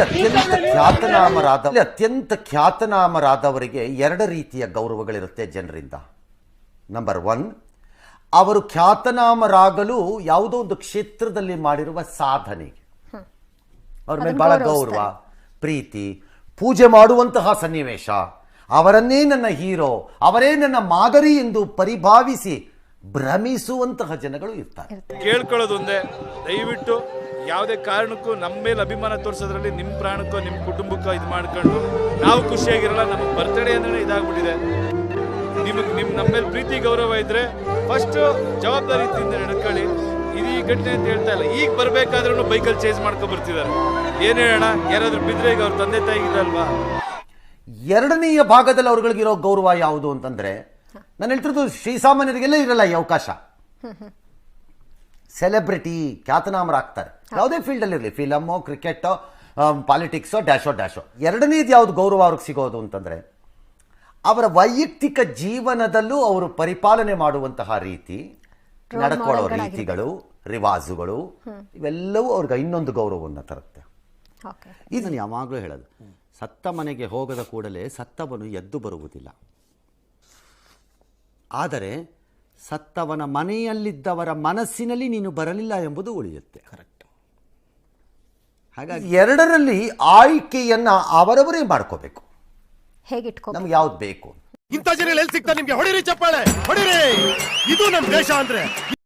ಅತ್ಯಂತ ಖ್ಯಾತನಾಮರಾದ ಅತ್ಯಂತ ಖ್ಯಾತನಾಮರಾದವರಿಗೆ ಎರಡು ರೀತಿಯ ಗೌರವಗಳಿರುತ್ತೆ ಜನರಿಂದ. ನಂಬರ್ ಒನ್ ಅವರು ಖ್ಯಾತನಾಮರಾಗಲು ಯಾವುದೋ ಒಂದು ಕ್ಷೇತ್ರದಲ್ಲಿ ಮಾಡಿರುವ ಸಾಧನೆ. ಅವ್ರ ಮೇಲೆ ಬಹಳ. ಗೌರವ ಪ್ರೀತಿ ಪೂಜೆ ಮಾಡುವಂತಹ ಸನ್ನಿವೇಶ. ಅವರನ್ನೇ ನನ್ನ ಹೀರೋ ಅವರೇ ನನ್ನ ಮಾದರಿ ಎಂದು ಪರಿಭಾವಿಸಿ ಭ್ರಮಿಸುವಂತಹ ಜನಗಳು ಇರ್ತಾರೆ. ಕೇಳ್ಕೊಳ್ಳೋದೊಂದೇ. ದಯವಿಟ್ಟು ಯಾವುದೇ ಕಾರಣಕ್ಕೂ ನಮ್ಮ ಮೇಲೆ ಅಭಿಮಾನ ತೋರಿಸೋದ್ರಲ್ಲಿ ನಿಮ್ಮ ಪ್ರಾಣಕ್ಕೋ ನಿಮ್ಮ ಕುಟುಂಬಕ್ಕೋ ಇದು ಮಾಡ್ಕೊಂಡು ನಾವು ಖುಷಿಯಾಗಿರಲ್ಲ. ನಮಗೆ ಬರ್ತಡೇ ಅಂದ್ರೆ ಇದಾಗ್ಬಿಟ್ಟಿದೆ. ನಿಮಗೆ ನಿಮ್ಮ ನಮ್ಮ ಮೇಲೆ ಪ್ರೀತಿ ಗೌರವ ಇದ್ರೆ ಫಸ್ಟ್ ಜವಾಬ್ದಾರಿಯಿಂದ ನಡ್ಕೊಳ್ಳಿ. ಇದು ಈ ಘಟನೆ ಅಂತ ಹೇಳ್ತಾ ಇಲ್ಲ. ಈಗ ಬರಬೇಕಾದ್ರೂ ಬೈಕಲ್ಲಿ ಚೇಂಜ್ ಮಾಡ್ಕೊ ಬರ್ತಿದ್ದಾರೆ. ಏನು ಹೇಳೋಣ? ಯಾರಾದರೂ ಬಿದ್ರೆ ಈಗ ಅವ್ರ ತಂದೆ ತಾಯಿಗಿದಲ್ವಾ ಎರಡನೆಯ ಭಾಗದಲ್ಲಿ ಅವ್ರಗಳಿಗಿರೋ ಗೌರವ ಯಾವುದು ಅಂತಂದ್ರೆ ನಾನು ಹೇಳ್ತಿರೋದು ಶ್ರೀಸಾಮಾನ್ಯರಿಗೆಲ್ಲ ಇರಲ್ಲ ಈ ಅವಕಾಶ. ಸೆಲೆಬ್ರಿಟಿ ಖ್ಯಾತನಾಮರಾಗ್ತಾರೆ. ಯಾವುದೇ ಫೀಲ್ಡಲ್ಲಿ ಇರಲಿ. ಫಿಲಮು ಕ್ರಿಕೆಟೋ ಪಾಲಿಟಿಕ್ಸೋ ಡ್ಯಾಶೋ ಡ್ಯಾಶೋ ಎರಡನೇದು ಯಾವುದು ಗೌರವ ಅವ್ರಿಗೆ ಸಿಗೋದು ಅಂತಂದ್ರೆ ಅವರ ವೈಯಕ್ತಿಕ ಜೀವನದಲ್ಲೂ ಅವರು ಪರಿಪಾಲನೆ ಮಾಡುವಂತಹ ರೀತಿ ನಡ್ಕೊಳ್ಳೋ ರೀತಿಗಳು ರಿವಾಜುಗಳು ಇವೆಲ್ಲವೂ ಅವ್ರಿಗೆ ಇನ್ನೊಂದು ಗೌರವವನ್ನು ತರುತ್ತೆ. ಇದನ್ನು ಇದು ಯಾವಾಗಲೂ ಹೇಳೋದು ಸತ್ತ ಮನೆಗೆ ಹೋಗದ ಕೂಡಲೇ ಸತ್ತವನು ಎದ್ದು ಬರುವುದಿಲ್ಲ. ಆದರೆ ಸತ್ತವನ ಮನೆಯಲ್ಲಿದ್ದವರ ಮನಸ್ಸಿನಲ್ಲಿ ನೀನು ಬರಲಿಲ್ಲ ಎಂಬುದು ಉಳಿಯುತ್ತೆ. ಕರೆಕ್ಟ್ ಹಾಗಾಗಿ ಎರಡರಲ್ಲಿ ಆಯ್ಕೆಯನ್ನು ಅವರವರೇ ಮಾಡ್ಕೋಬೇಕು. ಹೇಗಿಟ್ಕೋ ನಮ್ಗೆ ಯಾವ್ದು ಬೇಕು? ಇಂಥ ಜನ ಎಲ್ಲಿ ಸಿಗ್ತಾರೆ ನಿಮ್ಗೆ? ಹೊಡಿರಿ ಚಪ್ಪಾಳೆ ಹೊಡಿರಿ. ಇದು ನಮ್ ದೇಶ ಅಂದ್ರೆ